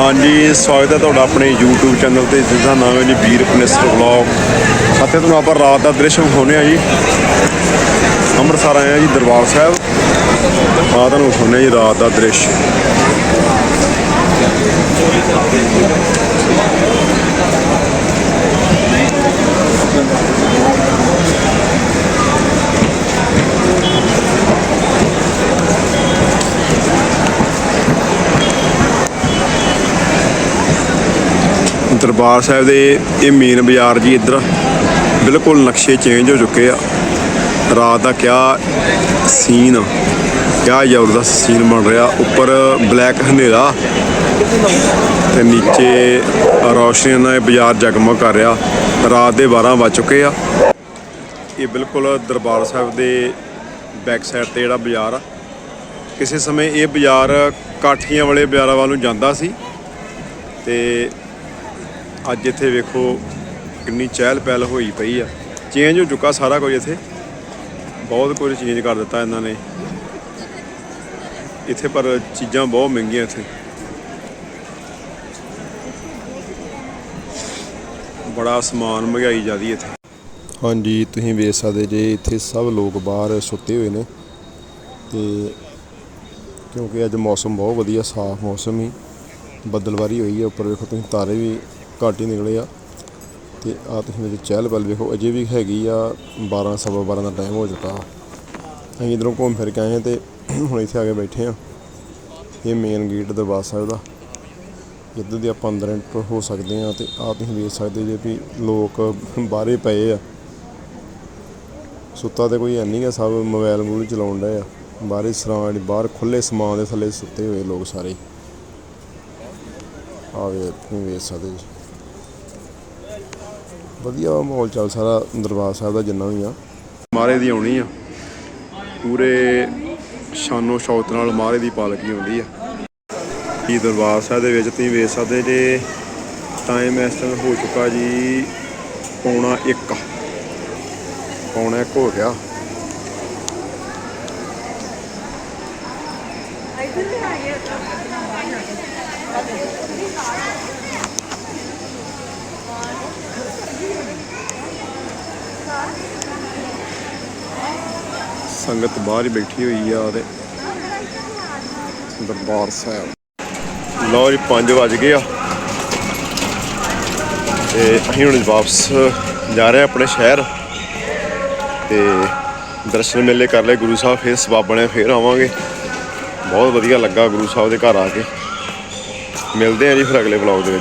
ਹਾਂਜੀ, ਸਵਾਗਤ ਹੈ ਤੁਹਾਡਾ ਆਪਣੇ YouTube ਚੈਨਲ ਤੇ, ਜਿਸ ਦਾ ਨਾਮ ਹੈ ਜੀ ਵੀਰ ਕਨਿਸਟਰ ਵਲੌਗ। ਅਤੇ ਤੁਹਾਨੂੰ ਆਪਾਂ ਰਾਤ ਦਾ ਦ੍ਰਿਸ਼ ਵਿਖਾਉਂਦੇ ਆ ਜੀ। ਅੰਮ੍ਰਿਤਸਰ ਆਏ ਆ ਜੀ ਦਰਬਾਰ ਸਾਹਿਬ। ਆ ਤੁਹਾਨੂੰ ਵਿਖਾਉਂਦੇ ਆ ਜੀ ਰਾਤ ਦਾ ਦ੍ਰਿਸ਼। ਦਰਬਾਰ ਸਾਹਿਬ ਦੇ ਇਹ ਮੇਨ ਬਾਜ਼ਾਰ ਜੀ ਇੱਧਰ ਬਿਲਕੁਲ ਨਕਸ਼ੇ ਚੇਂਜ ਹੋ ਚੁੱਕੇ ਆ। ਰਾਤ ਦਾ ਕਿਆ ਸੀਨ ਆ, ਕਿਆ ਜ਼ਬਰਦਸਤ ਸੀਨ ਬਣ ਰਿਹਾ। ਉੱਪਰ ਬਲੈਕ ਹਨੇਰਾ ਤੇ ਨੀਚੇ ਰੌਸ਼ਨੀ ਨਾਲ ਇਹ ਬਾਜ਼ਾਰ ਜਗਮਗ ਕਰ ਰਿਹਾ। ਰਾਤ ਦੇ 12 ਵੱਜ ਚੁੱਕੇ ਆ। ਇਹ ਬਿਲਕੁਲ ਦਰਬਾਰ ਸਾਹਿਬ ਦੇ ਬੈਕ ਸਾਈਡ ਤੇ ਜਿਹੜਾ ਬਾਜ਼ਾਰ ਆ। ਕਿਸੇ ਸਮੇਂ ਇਹ ਬਾਜ਼ਾਰ ਕਾਠੀਆਂ ਵਾਲੇ ਬਾਜ਼ਾਰਾਂ ਵੱਲ ਨੂੰ ਜਾਂਦਾ ਸੀ ਤੇ ਅੱਜ ਇੱਥੇ ਵੇਖੋ ਕਿੰਨੀ ਚਹਿਲ ਪਹਿਲ ਹੋਈ ਪਈ ਆ। ਚੇਂਜ ਹੋ ਚੁੱਕਾ ਸਾਰਾ ਕੁਝ ਇੱਥੇ। ਬਹੁਤ ਕੁਝ ਚੇਂਜ ਕਰ ਦਿੱਤਾ ਇਹਨਾਂ ਨੇ। ਇੱਥੇ ਪਰ ਚੀਜ਼ਾਂ ਬਹੁਤ ਮਹਿੰਗੀਆਂ ਇੱਥੇ। ਬੜਾ ਸਮਾਨ ਮਹਿੰਗਾਈ ਜਾਂਦੀ ਇੱਥੇ। ਹਾਂਜੀ, ਤੁਸੀਂ ਵੇਖ ਸਕਦੇ ਜੇ ਇੱਥੇ ਸਭ ਲੋਕ ਬਾਹਰ ਸੁੱਤੇ ਹੋਏ ਨੇ। ਤੇ ਕਿਉਂਕਿ ਅੱਜ ਮੌਸਮ ਬਹੁਤ ਵਧੀਆ, ਸਾਫ਼ ਮੌਸਮ ਹੀ। ਬੱਦਲਵਾਰੀ ਹੋਈ ਹੈ ਉੱਪਰ ਵੇਖੋ ਤੁਸੀਂ ਤਾਰੇ ਵੀ ਘੱਟ ਹੀ ਨਿਕਲੇ ਆ। ਤੇ ਆ ਤੁਸੀਂ ਮੇਰੇ ਚਹਿਲ ਪਹਿਲ ਵੇਖੋ, ਅਜੇ ਵੀ ਹੈਗੀ ਆ 12 ਸਵਾ 12 ਦਾ ਟਾਈਮ ਹੋ ਚੁੱਕਾ। ਅਸੀਂ ਇਧਰੋਂ ਘੁੰਮ ਫਿਰ ਕੇ ਆਏ ਹਾਂ ਤੇ ਹੁਣ ਇੱਥੇ ਆ ਕੇ ਬੈਠੇ ਆ ਇਹ ਮੇਨ ਗੇਟ ਦਰਬਾਰ ਸਾਹਿਬ ਦਾ ਜਿੱਦਾਂ ਦੀ ਆਪਾਂ ਅੰਦਰ ਐਂਟਰ ਹੋ ਸਕਦੇ ਆ ਤੇ ਆ ਤੁਸੀਂ ਵੇਖ ਸਕਦੇ ਜੇ ਵੀ ਲੋਕ ਬਾਹਰੇ ਪਏ ਆ। ਸੁੱਤਾ ਤੇ ਕੋਈ ਹੈ ਨਹੀਂ ਗਾ, ਸਭ ਮੋਬਾਈਲ ਮੂਲ ਚਲਾਉਣ ਡਏ ਆ। ਬਾਹਰੇ ਸਰਾਂ ਬਾਹਰ ਖੁੱਲੇ ਸਮਾਨ ਦੇ ਥੱਲੇ ਸੁੱਤੇ ਹੋਏ ਲੋਕ ਸਾਰੇ। ਆਵੇ ਤੁਸੀਂ ਵੇਖ ਸਕਦੇ ਜੀ। ਵਧੀਆ ਮਾਹੌਲ ਚੱਲ, ਸਾਰਾ ਦਰਬਾਰ ਸਾਹਿਬ ਦਾ ਜਿੰਨਾ ਵੀ ਆ। ਮਾਰੇ ਦੀ ਆਉਣੀ ਆ। ਪੂਰੇ ਸ਼ਾਨੋ ਸ਼ੌਕਤ ਨਾਲ ਮਾਰੇ ਦੀ ਪਾਲਕੀ ਆਉਂਦੀ ਆ। ਇਹ ਦਰਬਾਰ ਸਾਹਿਬ ਦੇ ਵਿੱਚ ਤੁਸੀਂ ਵੇਖ ਸਕਦੇ ਜੇ ਟਾਈਮ ਇਸ ਟਾਈਮ ਹੋ ਚੁੱਕਾ ਜੀ ਪੌਣਾ 1 ਪੌਣਾ 1 ਹੋ ਗਿਆ। ਸੰਗਤ ਬਾਹਰ ਹੀ ਬੈਠੀ ਹੋਈ ਆ ਤੇ ਦਰਬਾਰ ਸਾਹਿਬ। ਲਓ ਜੀ 5 ਵਜ ਗਏ ਆ। ਤੇ ਅਸੀਂ ਹੁਣ ਵਾਪਸ ਜਾ ਰਹੇ ਆ ਆਪਣੇ ਸ਼ਹਿਰ। ਤੇ ਦਰਸ਼ਨ ਮੇਲੇ ਕਰ ਲਏ ਗੁਰੂ ਸਾਹਿਬ, ਫਿਰ ਸਬਬ ਬਣੇ, ਫਿਰ ਆਵਾਂਗੇ। ਬਹੁਤ ਵਧੀਆ ਲੱਗਾ ਗੁਰੂ ਸਾਹਿਬ ਦੇ ਘਰ ਆ ਕੇ। ਮਿਲਦੇ ਆ ਜੀ ਫਿਰ ਅਗਲੇ ਵਲੌਗ ਦੇ ਵਿੱਚ।